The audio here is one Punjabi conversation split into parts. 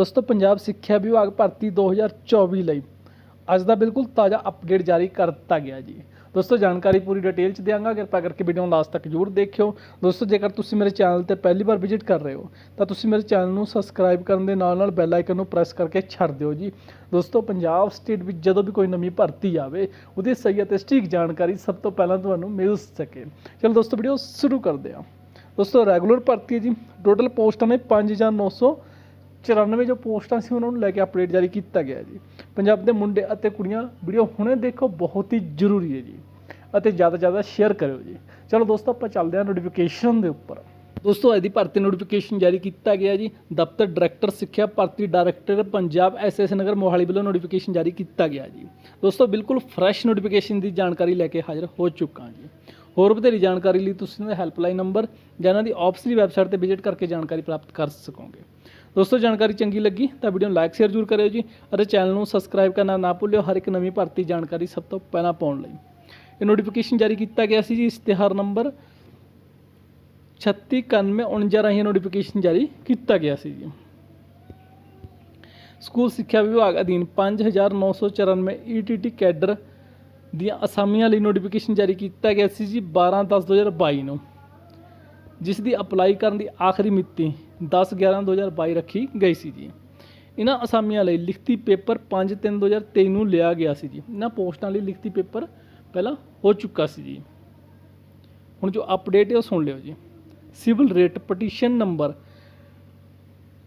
ਦੋਸਤੋ, ਪੰਜਾਬ ਸਿੱਖਿਆ ਵਿਭਾਗ ਭਰਤੀ 2024 ਲਈ ਅੱਜ ਦਾ ਬਿਲਕੁਲ ਤਾਜ਼ਾ ਅਪਡੇਟ ਜਾਰੀ ਕਰ ਦਿੱਤਾ ਗਿਆ ਜੀ। ਦੋਸਤੋ, ਜਾਣਕਾਰੀ ਪੂਰੀ ਡਿਟੇਲ ਚ ਦਿਆਂਗਾ। ਕਿਰਪਾ ਕਰਕੇ ਵੀਡੀਓ ਨੂੰ ਲਾਸਟ ਤੱਕ ਜ਼ਰੂਰ ਦੇਖਿਓ। ਦੋਸਤੋ, ਜੇਕਰ ਤੁਸੀਂ ਮੇਰੇ ਚੈਨਲ ਤੇ ਪਹਿਲੀ ਵਾਰ ਵਿਜ਼ਿਟ ਕਰ ਰਹੇ ਹੋ, ਤਾਂ ਤੁਸੀਂ ਮੇਰੇ ਚੈਨਲ ਨੂੰ ਸਬਸਕ੍ਰਾਈਬ ਕਰਨ ਦੇ ਨਾਲ ਨਾਲ ਬੈਲ ਆਈਕਨ ਨੂੰ ਪ੍ਰੈਸ ਕਰਕੇ ਛੱਡ ਦਿਓ ਜੀ। ਦੋਸਤੋ, ਪੰਜਾਬ ਸਟੇਟ ਵਿੱਚ ਜਦੋਂ ਵੀ ਕੋਈ ਨਵੀਂ ਭਰਤੀ ਆਵੇ, ਉਹਦੀ ਸਹੀ ਅਤੇ ਸਟੀਕ ਜਾਣਕਾਰੀ ਸਭ ਤੋਂ ਪਹਿਲਾਂ ਤੁਹਾਨੂੰ ਮਿਲ ਸਕੇ। ਚਲੋ ਦੋਸਤੋ ਵੀਡੀਓ ਸ਼ੁਰੂ ਕਰਦੇ ਹਾਂ। ਦੋਸਤੋ ਰੈਗੂਲਰ ਭਰਤੀ ਹੈ ਜੀ। ਟੋਟਲ ਪੋਸਟਾਂ ਨੇ 5900 94 ਜੋ ਪੋਸਟਾਂ ਸੀ ਉਹਨਾਂ ਨੂੰ ਲੈ ਕੇ ਅਪਡੇਟ ਜਾਰੀ ਕੀਤਾ ਗਿਆ ਜੀ। ਪੰਜਾਬ ਦੇ ਮੁੰਡੇ ਅਤੇ ਕੁੜੀਆਂ ਵੀਡੀਓ ਹੁਣੇ ਦੇਖੋ, ਬਹੁਤ ਹੀ ਜ਼ਰੂਰੀ ਹੈ ਜੀ। ਅਤੇ ਜ਼ਿਆਦਾ ਜ਼ਿਆਦਾ ਸ਼ੇਅਰ ਕਰਿਓ ਜੀ। ਚਲੋ ਦੋਸਤੋ, ਆਪਾਂ ਚੱਲਦੇ ਹਾਂ ਨੋਟੀਫਿਕੇਸ਼ਨ ਦੇ ਉੱਪਰ। ਦੋਸਤੋ, ਅੱਜ ਦੀ ਭਰਤੀ ਨੋਟੀਫਿਕੇਸ਼ਨ ਜਾਰੀ ਕੀਤਾ ਗਿਆ ਜੀ। ਦਫ਼ਤਰ ਡਾਇਰੈਕਟਰ ਸਿੱਖਿਆ ਭਰਤੀ ਡਾਇਰੈਕਟਰ ਪੰਜਾਬ ਐਸਐਸ ਨਗਰ ਮੋਹਾਲੀ ਵੱਲੋਂ ਨੋਟੀਫਿਕੇਸ਼ਨ ਜਾਰੀ ਕੀਤਾ ਗਿਆ ਜੀ। ਦੋਸਤੋ, ਬਿਲਕੁਲ ਫਰੈਸ਼ ਨੋਟੀਫਿਕੇਸ਼ਨ ਦੀ ਜਾਣਕਾਰੀ ਲੈ ਕੇ ਹਾਜ਼ਰ ਹੋ ਚੁੱਕਾ ਜੀ। ਹੋਰ ਵਧੇਰੀ ਜਾਣਕਾਰੀ ਲਈ ਤੁਸੀਂ ਇਹਨਾਂ ਦਾ ਹੈਲਪਲਾਈਨ ਨੰਬਰ ਜਾਂ ਇਹਨਾਂ ਦੀ ਆਫਿਸਰੀ ਵੈਬਸਾਈਟ ਤੇ ਵਿਜ਼ਿਟ ਕਰਕੇ ਜਾਣਕਾਰੀ ਪ੍ਰਾਪਤ ਕਰ ਸਕੋਗੇ। ਦੋਸਤੋ, ਜਾਣਕਾਰੀ ਚੰਗੀ ਲੱਗੀ ਤਾਂ ਵੀਡੀਓ ਨੂੰ ਲਾਈਕ, ਸ਼ੇਅਰ ਜ਼ਰੂਰ ਕਰਿਓ ਜੀ ਅਤੇ ਚੈਨਲ ਨੂੰ ਸਬਸਕ੍ਰਾਈਬ ਕਰਨਾ ਨਾ ਭੁੱਲਿਓ ਹਰ ਇੱਕ ਨਵੀਂ ਭਰਤੀ ਜਾਣਕਾਰੀ ਸਭ ਤੋਂ ਪਹਿਲਾਂ ਪਾਉਣ ਲਈ। ਇਹ ਨੋਟੀਫਿਕੇਸ਼ਨ ਜਾਰੀ ਕੀਤਾ ਗਿਆ ਸੀ ਜੀ, ਇਸ਼ਤਿਹਾਰ ਨੰਬਰ 369149 ਰਾਹੀਂ ਨੋਟੀਫਿਕੇਸ਼ਨ ਜਾਰੀ ਕੀਤਾ ਗਿਆ ਸੀ ਜੀ। ਸਕੂਲ ਸਿੱਖਿਆ ਵਿਭਾਗ ਅਧੀਨ 5994 ਈਟੀਟੀ ਕੈਡਰ ਦੀਆਂ ਅਸਾਮੀਆਂ ਲਈ ਨੋਟੀਫਿਕੇਸ਼ਨ ਜਾਰੀ ਕੀਤਾ ਗਿਆ ਸੀ ਜੀ 12/10/2022 ਨੂੰ, ਜਿਸ ਦੀ ਅਪਲਾਈ ਕਰਨ ਦੀ ਆਖਰੀ ਮਿਤੀ 10/11/2022 ਰੱਖੀ ਗਈ ਸੀ ਜੀ। ਇਹਨਾਂ ਅਸਾਮੀਆਂ ਲਈ ਲਿਖਤੀ ਪੇਪਰ 5/3/2023 ਨੂੰ ਲਿਆ ਗਿਆ ਸੀ ਜੀ। ਇਹਨਾਂ ਪੋਸਟਾਂ ਲਈ ਲਿਖਤੀ ਪੇਪਰ ਪਹਿਲਾਂ ਹੋ ਚੁੱਕਾ ਸੀ ਜੀ। ਹੁਣ ਜੋ ਅਪਡੇਟ ਹੈ ਉਹ ਸੁਣ ਲਿਓ ਜੀ। Civil writ petition number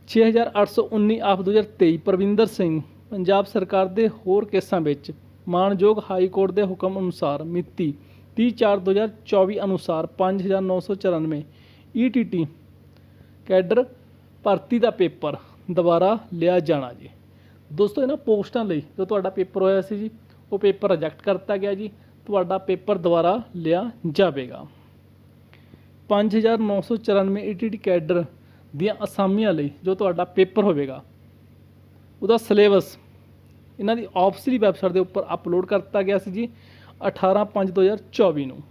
6819 of 2023 Parvinder Singh, Punjab ਸਰਕਾਰ ਦੇ ਹੋਰ ਕੇਸਾਂ ਵਿੱਚ ਮਾਣਯੋਗ ਹਾਈ ਕੋਰਟ ਦੇ ਹੁਕਮ ਅਨੁਸਾਰ ਮਿਤੀ 30/4/2024 ਅਨੁਸਾਰ 5994 ਈਟੀਟੀ ਕੈਡਰ ਭਰਤੀ ਦਾ ਪੇਪਰ ਦੁਬਾਰਾ ਲਿਆ ਜਾਣਾ ਜੀ। ਦੋਸਤੋ, ਇਹਨਾਂ ਪੋਸਟਾਂ ਲਈ ਜੋ ਤੁਹਾਡਾ ਪੇਪਰ ਹੋਇਆ ਸੀ ਜੀ, ਉਹ ਪੇਪਰ ਰਿਜੈਕਟ ਕਰਤਾ ਗਿਆ ਜੀ। ਤੁਹਾਡਾ ਪੇਪਰ ਦੁਬਾਰਾ ਲਿਆ ਜਾਵੇਗਾ। 5994 ਈਟੀਟੀ ਕੈਡਰ ਦੀਆਂ ਅਸਾਮੀਆਂ ਲਈ ਜੋ ਤੁਹਾਡਾ ਪੇਪਰ ਹੋਵੇਗਾ, ਉਹਦਾ ਸਿਲੇਬਸ ਇਹਨਾਂ ਦੀ ਆਫਿਸਰੀ ਵੈਬਸਾਈਟ ਦੇ ਉੱਪਰ ਅਪਲੋਡ ਕਰਤਾ ਗਿਆ ਸੀ ਜੀ 18/5/2024 ਨੂੰ।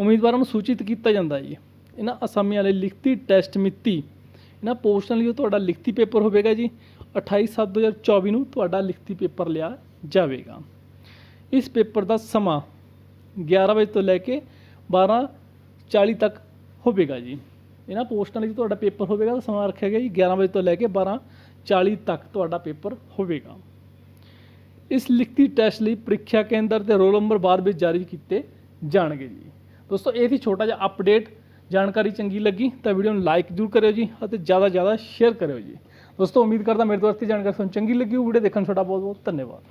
ਉਮੀਦਵਾਰਾਂ ਨੂੰ ਸੂਚਿਤ ਕੀਤਾ ਜਾਂਦਾ ਜੀ। ਇਹਨਾਂ ਅਸਾਮੀਆਂ ਲਈ ਲਿਖਤੀ ਟੈਸਟ ਮਿਤੀ, ਇਹਨਾਂ ਪੋਸਟਾਂ ਲਈ ਜੋ ਤੁਹਾਡਾ ਲਿਖਤੀ ਪੇਪਰ ਹੋਵੇਗਾ ਜੀ। 28/7/2024 ਨੂੰ ਤੁਹਾਡਾ ਲਿਖਤੀ ਪੇਪਰ ਲਿਆ ਜਾਵੇਗਾ। ਇਸ ਪੇਪਰ ਦਾ ਸਮਾਂ 11 ਵਜੇ ਤੋਂ ਲੈ ਕੇ 12:40 ਤੱਕ ਹੋਵੇਗਾ ਜੀ। ਇਹਨਾਂ ਪੋਸਟਾਂ ਲਈ ਤੁਹਾਡਾ ਪੇਪਰ ਹੋਵੇਗਾ ਤਾਂ ਸਮਾਂ ਰੱਖਿਆ ਗਿਆ ਜੀ 11 ਵਜੇ ਤੋਂ ਲੈ ਕੇ 12:40 ਤੱਕ ਤੁਹਾਡਾ ਪੇਪਰ ਹੋਵੇਗਾ। ਇਸ ਲਿਖਤੀ ਟੈਸਟ ਲਈ ਪ੍ਰੀਖਿਆ ਕੇਂਦਰ ਤੇ ਰੋਲ ਨੰਬਰ ਬਾਅਦ ਵਿੱਚ ਜਾਰੀ ਕੀਤੇ ਜਾਣਗੇ ਜੀ। ਦੋਸਤੋ, ਇਹ ਸੀ ਛੋਟਾ ਜਿਹਾ ਅਪਡੇਟ ਜਾਣਕਾਰੀ ਚੰਗੀ ਲੱਗੀ ਤਾਂ ਵੀਡੀਓ ਨੂੰ ਲਾਈਕ ਜ਼ਰੂਰ ਕਰਿਓ ਜੀ ਅਤੇ ਜ਼ਿਆਦਾ ਜ਼ਿਆਦਾ ਸ਼ੇਅਰ ਕਰਿਓ ਜੀ। ਦੋਸਤੋ, ਉਮੀਦ ਕਰਦਾ ਮੇਰੇ ਤੋਂ ਇਸ ਜਾਣਕਾਰੀ ਤੁਹਾਨੂੰ ਚੰਗੀ ਲੱਗੀ ਉਹ ਵੀਡੀਓ ਦੇਖਣ ਤੁਹਾਡਾ ਬਹੁਤ ਬਹੁਤ ਧੰਨਵਾਦ।